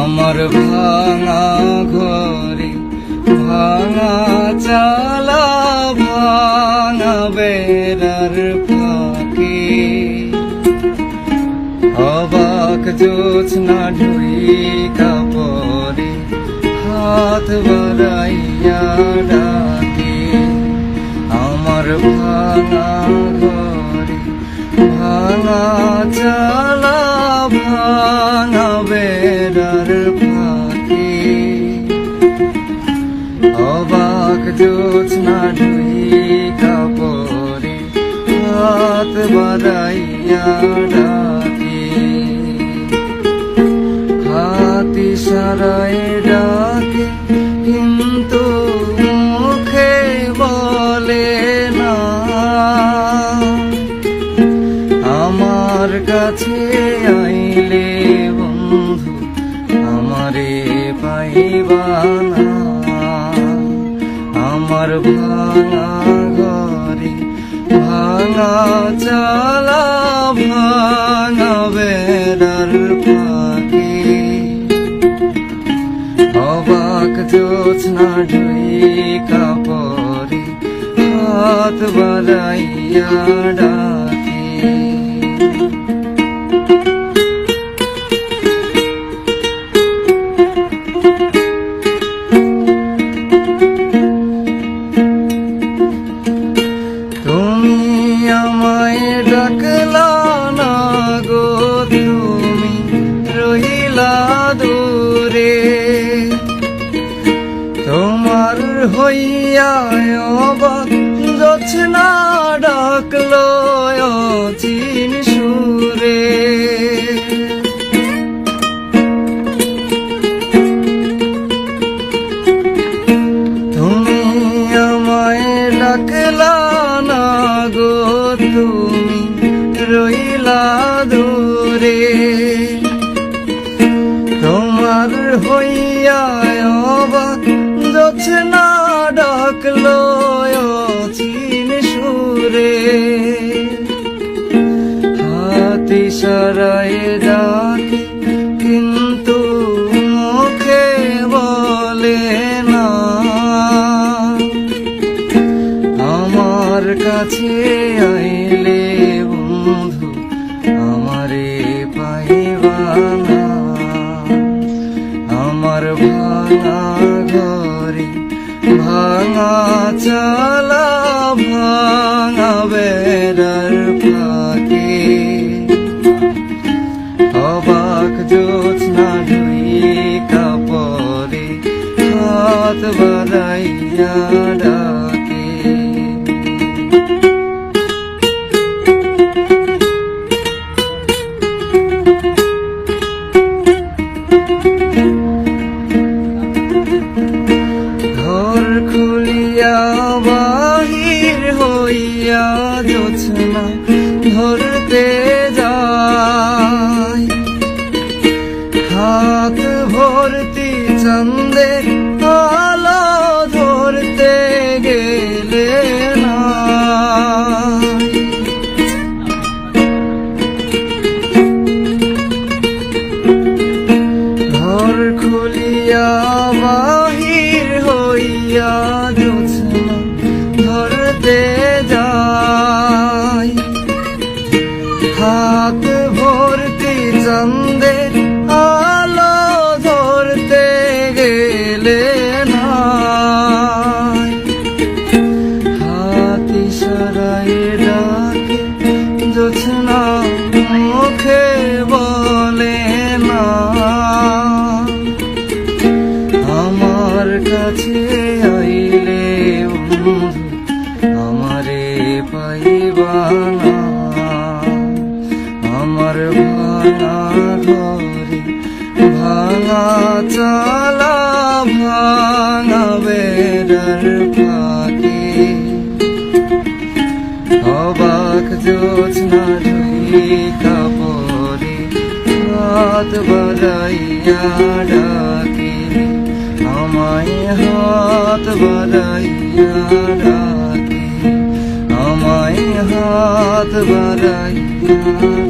আমার ভাঙা ঘরে ভাঙা চালা, ভাঙা বেড়ার ফাঁকে। অবাক জোছনা ঢুই কাপড়ে হাত বাড়াইয়া ডাকে। আমার ভাঙা ঘরে ভাঙা চালা বাড়াইয়া ডাকে হাতি সারায় ডাকে কিন্তু না আমার আইলে বন্ধু আমারে পাইবানা আমার ভাঙা ভাঙা চালা ভাঙা বেড়ার ফাঁকে। অবাক জোৎস্না ঢুই কাপড়ে হাত বাড়াইয়া ডাকে। হইয়া অবাক না ডাকলো চিন সুরে। তুমি আমায় ডাকলা না গো, তুমি রইলা দূরে। তোমার হইয়া অবাক না ডাকলো ভাঙা চালা ভাঙা বেড়ার ফাঁকে। অবাক জোৎস্না ধুই কাপড়ে হাত বাড়াইয়া খুলিয়া বাহির হইয়া জোছনা ধরতে যাই। হাত ভর্তি চন্দে কাছে আইলে আমারে পাইবানা আমার ভাঙা ঘরে ভাঙা চালা, ভাঙা বেড়ার ফাঁকে। অবাক জোছনা ঢুই কাপড়ে হাত বাড়াইয়া আমায় হাত বাড়াইয়া ডাকে আমায় হাত বাড়াইয়া